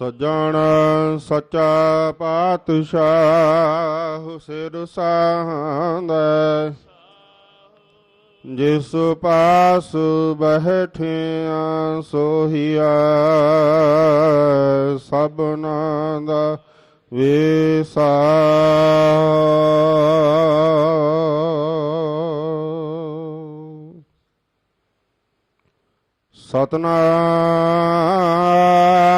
ਸਜਣ ਸੱਚਾ ਪਾਤਸ਼ਾਹ ਸਿਰ ਸਾਹੰਦਾ ਜਿਸ ਪਾਸ ਬੈਠਿਆ ਸੋਹੀਆ ਸਭਨਾ ਦਾ ਵੇਸਾ ਸਤਨਾਮ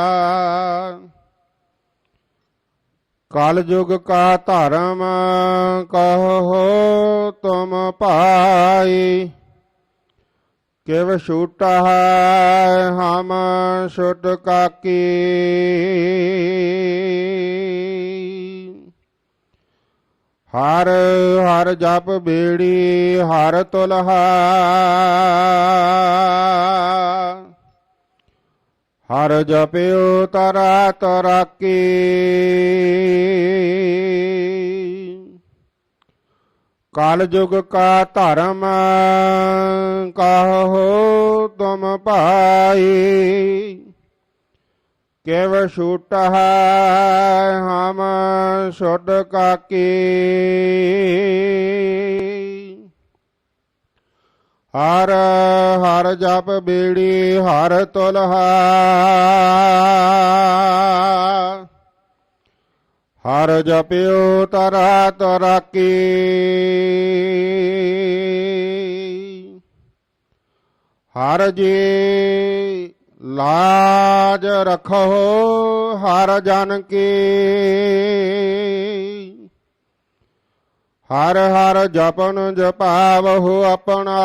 ਕਲਯੁਗ ਕਾ ਧਰਮ ਕਹੋ ਤੁਮ ਭਾਈ, ਕਿਵ ਛੂਟਾ ਹੈ ਹਮ ਛੁਟ ਕਾਕੀ। ਹਰ ਹਰ ਜਪ ਬੇੜੀ ਹਰ ਤੁਲਹਾ। ਹਰ ਜਪਿਓ ਤਰਾ ਤਰਾਕੀ। ਕਲ ਯੁਗ ਕਾ ਧਰਮ ਕਹੋ ਤੁਮ ਭਾਈ। ਕਿਵ ਛੂਟ ਹੈ ਹਮ ਛੁੱਟ ਕਾਕੀ। ਹਰ ਹਰ ਜਪ ਬੀੜੀ, ਹਰ ਤੁਲਹਾ ਹਰ ਜਪਿਓ ਤਰਾ ਤਰਾਕੀ। ਹਰ ਜੀ ਲਾਜ ਰਖੋ ਹਰ ਜਨ ਕੀ। ਹਰ ਹਰ ਜਪਨ ਜਪਾਵਹੁ ਆਪਣਾ।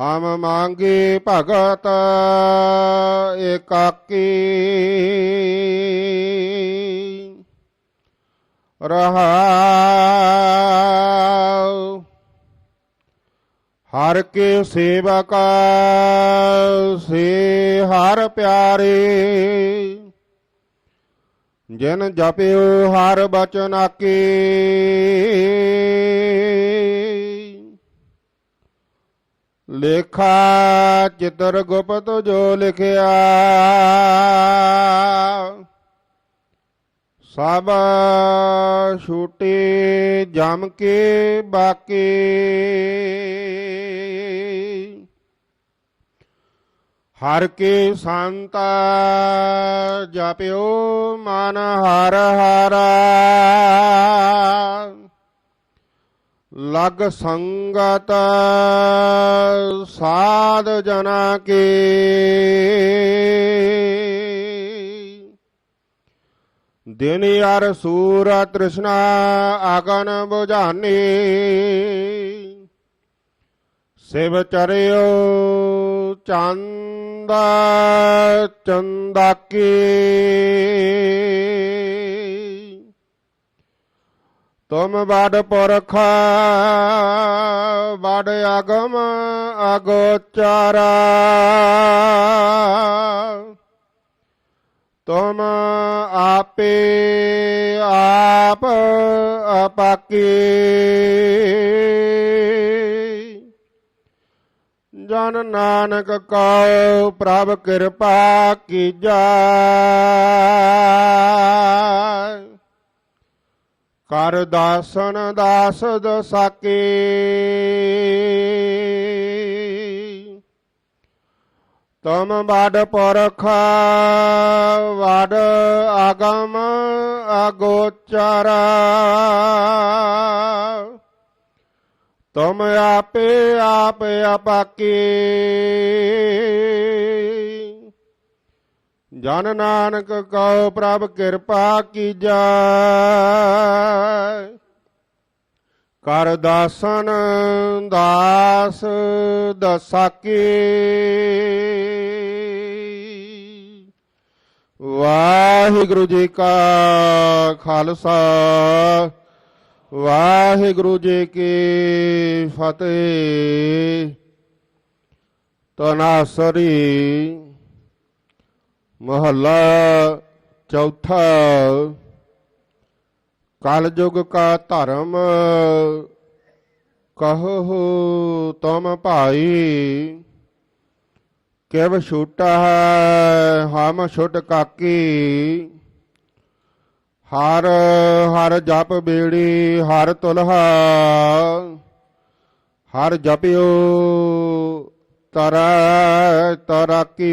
ਹਮ ਮੰਗੇ ਭਗਤ ਏਕਾਕੀ। ਰਹਾਉ। ਹਰ ਕੇ ਸੇਵਕ ਸੇ ਹਰ ਪਿਆਰੇ। ਜਿਨ ਜਪਿਓ ਹਰ ਬਚਨ ਆਕੇ। ਲੇਖਾ ਚਿਤਰ ਗੁਪਤ ਜੋ ਲਿਖਿਆ। ਸਭ ਛੂਟੇ ਜਮ ਕੇ ਬਾਕੇ। ਹਰ ਕੇ ਸੰਤਾ ਜਪਿਓ ਮਨ ਹਰ ਹਰਾ। ਲਗ ਸੰਗਤ ਸਾਧ ਜਨਾ ਕੇ। ਦਿਨ ਯਾਰ ਸੂਰ ਤ੍ਰਿਸ਼ਨਾ ਆਗਨ ਬੁਝਾਨੀ। ਸਿਵ ਚਰਿਓ ਚੰਦ ਚੰਦਾਕੀ ਤੁਮ ਬੜ ਪੁਰਖ ਬੜ ਅਗਮ ਅਗੋਚਰਾ। ਤੁਮ ਆਪੇ ਆਪ ਅਪਾਕੇ। ਜਨ ਨਾਨਕ ਕਉ ਪ੍ਰਭ ਕਿਰਪਾ ਕੀਜੈ। ਕਰ ਦਾਸਨ ਦਾਸ ਦਸਾਕੇ ਤਮ ਬਾਡ ਪਰਖ ਵਾਡ ਆਗਮ ਅਗੋਚਰ। ਤੁਮ ਆਪੇ ਆਪ ਅਪਾਕੇ। ਜਨ ਨਾਨਕ ਕਉ ਪ੍ਰਭ ਕਿਰਪਾ ਕੀਜੈ। ਕਰ ਦਾਸਨ ਦਾਸ ਦਸਾਕੇ। ਵਾਹਿਗੁਰੂ ਜੀ ਕਾ ਖਾਲਸਾ। ਵਾਹਿਗੁਰੂ ਜੀ ਕੀ ਫਤਿਹ। ਤਨਾਸਰੀ ਮਹੱਲਾ ਚੌਥਾ। ਕਲਯੁਗ ਕਾ ਧਰਮ ਕਹੋ ਤੁਮ ਭਾਈ, ਕਿਵ ਛੂਟਾ ਹੈ ਹਮ ਛੁਟ ਕਾਕੀ। ਹਰ ਹਰ ਜਪ ਬੇੜੀ ਹਰ ਤੁਲਹਾ ਹਰ ਜਪਿਓ ਤਰੈ ਤਰਾਕੀ।